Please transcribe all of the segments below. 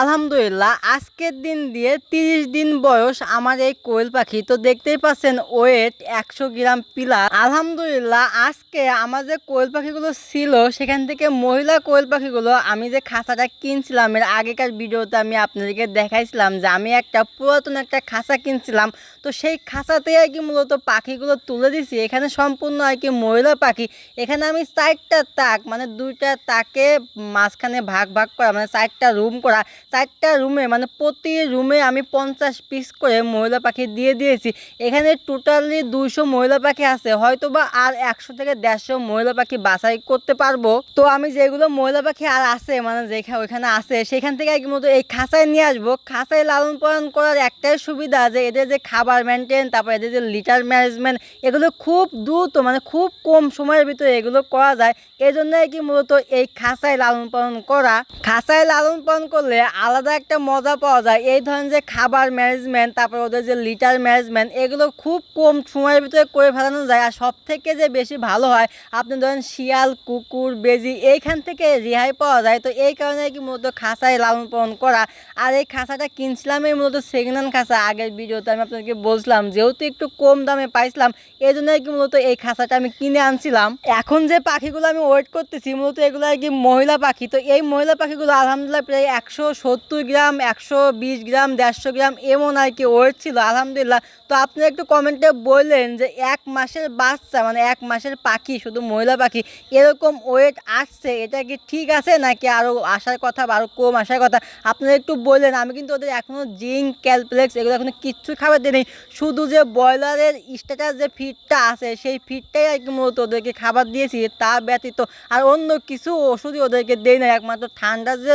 আলহামদুলিল্লাহ, আজকের দিন দিয়ে তিরিশ দিন বয়স আমার এই কোয়েল পাখি। তো দেখতেই পাচ্ছেন, ওয়েট একশো গ্রাম পিলা আলহামদুলিল্লাহ, আজকে আমার যে কোয়েল পাখিগুলো ছিল, সেখান থেকে মহিলা কোয়েল পাখিগুলো আমি যে খাঁচাটা কিনছিলাম, এর আগেকার ভিডিওতে আমি আপনাদেরকে দেখাইছিলাম যে আমি একটা পুরাতন একটা খাঁচা কিনছিলাম। তো সেই খাঁচাতে আর কি মূলত পাখিগুলো তুলে দিছি। এখানে সম্পূর্ণ আর কি মহিলা পাখি। এখানে আমি চারটা তাক মানে দুইটা তাকে মাঝখানে ভাগ ভাগ করা মানে চারটা রুম করা। চারটা রুমে মানে প্রতি রুমে আমি পঞ্চাশ পিস করে ময়লা পাখি দিয়ে দিয়েছি। এখানে টোটালি দুইশো ময়লা পাখি আছে। হয়তো বা আর একশো থেকে দেড়শো ময়লা পাখি বাছাই করতে পারব। তো আমি যেগুলো ময়লা পাখি আর আছে মানে যেখানে ওইখানে আছে, সেখান থেকে মতো এই খাঁচায় নিয়ে আসব। খাঁচায় লালন পালন করার একটাই সুবিধা যে এদের যে খাবার মেনটেন তারপর এদের যে লিটার ম্যানেজমেন্ট এগুলো খুব দ্রুত মানে খুব কম সময়ের ভিতরে এগুলো করা যায়। এই জন্য কি মূলত এই খাঁচায় লালন পালন করা। খাঁচায় লালন পালন করলে আলাদা একটা মজা পাওয়া যায়। এই ধরনের যে খাবার ম্যানেজমেন্ট তারপর ওদের যে লিটার ম্যানেজমেন্ট এগুলো খুব কম সময়ের ভিতরে করে ফেলানো যায়। আর সব থেকে যে বেশি ভালো হয়, আপনি ধরেন শিয়াল, কুকুর, বেজি, এইখান থেকে রেহাই পাওয়া যায়। তো এই কারণে কি মূলত খাঁচায় লালন পালন করা। আর এই খাঁচাটা কিনছিলামই মূলত সেকেন্ড হ্যান্ড খাঁচা। আগের ভিডিওতে আমি আপনাদেরকে বলছিলাম, যেহেতু একটু কম দামে পাইছিলাম এই জন্য কি মূলত এই খাঁচাটা আমি কিনে আনছিলাম। এখন যে পাখিগুলো আমি ওয়েট করতেছি, মূলত এগুলো আর কি মহিলা পাখি। তো এই মহিলা পাখিগুলো আলহামদুলিল্লাহ প্রায় একশো সত্তর গ্রাম, একশো বিশ গ্রাম, দেড়শো গ্রাম এমন আর কি ওয়েট ছিল, আলহামদুলিল্লাহ। তো আপনি একটু কমেন্টে বললেন যে এক মাসের বাচ্চা মানে এক মাসের পাখি, শুধু মহিলা পাখি, এরকম ওয়েট আসছে, এটা কি ঠিক আছে নাকি আরও আসার কথা বা আরও কম আসার কথা? আপনারা একটু বললেন, আমি কিন্তু ওদের এখনও জিঙ্ক, ক্যালপ্লেক্স এগুলো এখনও কিচ্ছু খাবার দিই শুধু যে ব্রয়লারের স্ট্যাটাস যে ফিডটা আছে, সেই ফিডটাই আর কি মূলত ওদেরকে খাবার দিয়েছি, তা ব্যতীত আর অন্য কিছু ওষুধই ওদেরকে দেয় না একমাত্র ঠান্ডার যে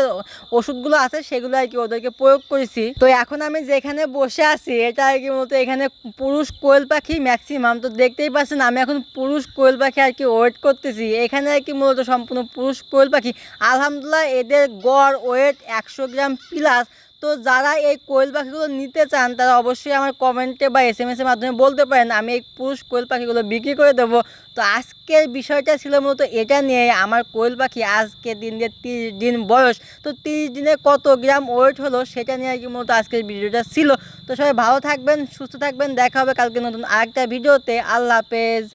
ওষুধগুলো আছে সেগুলো আর কি ওদেরকে প্রয়োগ করেছি। তো এখন আমি যেখানে বসে আছি, এটা আর কি মূলত এখানে পুরুষ কোয়েল পাখি ম্যাক্সিমাম তো দেখতেই পাচ্ছেন, আমি এখন পুরুষ কোয়েল পাখি আর কি ওয়েট করতেছি। এখানে আর কি মূলত সম্পূর্ণ পুরুষ কোয়েল পাখি। আলহামদুলিল্লাহ এদের গড় ওয়েট একশো গ্রাম প্লাস তো যারা এই কোয়েল পাখিগুলো নিতে চান, তারা অবশ্যই আমার কমেন্টে বা এস এম এসের মাধ্যমে বলতে পারেন, আমি এই পুরুষ কোয়েল পাখিগুলো বিক্রি করে দেবো। তো আজকের বিষয়টা ছিল মূলত এটা নিয়ে, আমার কোয়েল পাখি আজকে দিন দিয়ে তিরিশ দিন বয়স, তো তিরিশ দিনে কত গ্রাম ওয়েট হলো সেটা নিয়ে কি মূলত আজকের ভিডিওটা ছিল। তো সবাই ভালো থাকবেন, সুস্থ থাকবেন, দেখা হবে কালকে নতুন আরেকটা ভিডিওতে। আল্লাহ হাফেজ।